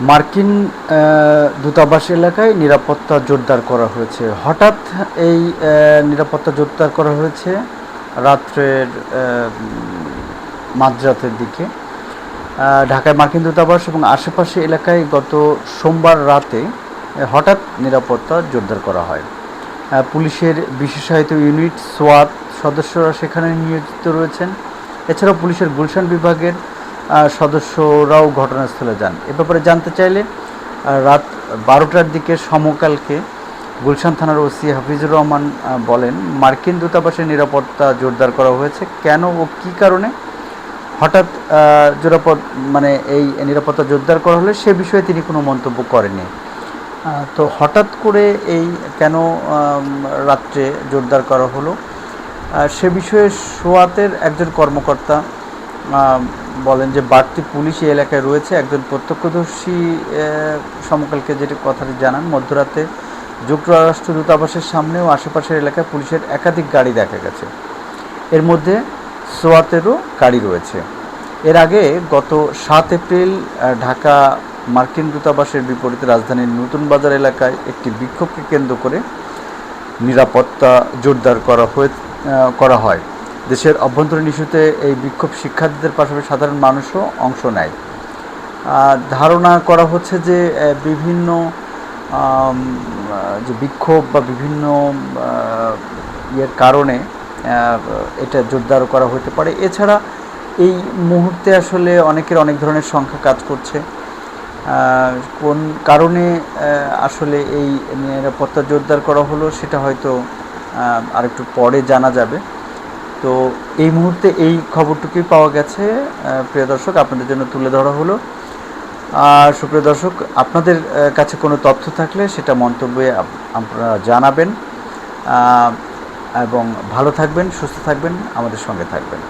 মার্কিন দূতাবাস এলাকায় নিরাপত্তা জোরদার করা হয়েছে। হঠাৎ এই নিরাপত্তা জোরদার করা হয়েছে রাত্রের মাঝরাতের দিকে। ঢাকায় মার্কিন দূতাবাস এবং আশেপাশে এলাকায় গত সোমবার রাতে হঠাৎ নিরাপত্তা জোরদার করা হয়। পুলিশের বিশেষায়িত ইউনিট সোয়াত সদস্যরা সেখানে নিয়োজিত রয়েছেন। এছাড়াও পুলিশের গুলশান বিভাগের সদস্যরাও ঘটনাস্থলে যান। এ ব্যাপারে জানতে চাইলে রাত বারোটার দিকে সমকালকে গুলশান থানার ওসি হাফিজুর রহমান বলেন মার্কিন দূতাবাসের নিরাপত্তা জোরদার করা হয়েছে। কেন ও কী কারণে? হঠাৎ জোরাপদ মানে এই নিরাপত্তা জোরদার করা হলে সে বিষয়ে তিনি কোনো মন্তব্য করেননি। আহ, তো হঠাৎ করে এই কেন রাত্রে জোরদার করা হলো? সে বিষয়ে সোয়াতের একজন কর্মকর্তা বলেন যে বাড়তি পুলিশ এই এলাকায় রয়েছে। একজন প্রত্যক্ষদর্শী সমকালকে যেটি কথাটি জানান, মধ্যরাতে যুক্তরাষ্ট্র দূতাবাসের সামনে ও আশেপাশের এলাকায় পুলিশের একাধিক গাড়ি দেখা গেছে। এর মধ্যে সোয়াতেরও গাড়ি রয়েছে। এর আগে গত সাত এপ্রিল ঢাকা মার্কিন দূতাবাসের বিপরীতে রাজধানীর নতুন বাজার এলাকায় একটি বিক্ষোভকে কেন্দ্র করে নিরাপত্তা জোরদার করা হয়ে করা হয়। দেশের অভ্যন্তরীণ ইস্যুতে এই বিক্ষোভ শিক্ষার্থীদের পাশাপাশি সাধারণ মানুষও অংশ নেয়। ধারণা করা হচ্ছে যে বিভিন্ন যে বিক্ষোভ বা বিভিন্ন ইয়ের কারণে এটা জোরদার করা হতে পারে। এছাড়া এই মুহূর্তে আসলে অনেকের অনেক ধরনের সংখ্যা কাজ করছে। কোন কারণে আসলে এই নিরাপত্তা জোরদার করা হলো সেটা হয়তো আরেকটু পরে জানা যাবে। তো এই মুহূর্তে এই খবরটুকুই পাওয়া গেছে। প্রিয় দর্শক, আপনাদের জন্য তুলে ধরা হলো। আর সুপ্রিয় দর্শক, আপনাদের কাছে কোনো তথ্য থাকলে সেটা মন্তব্যে আপনারা জানাবেন। এবং ভালো থাকবেন, সুস্থ থাকবেন, আমাদের সঙ্গে থাকবেন।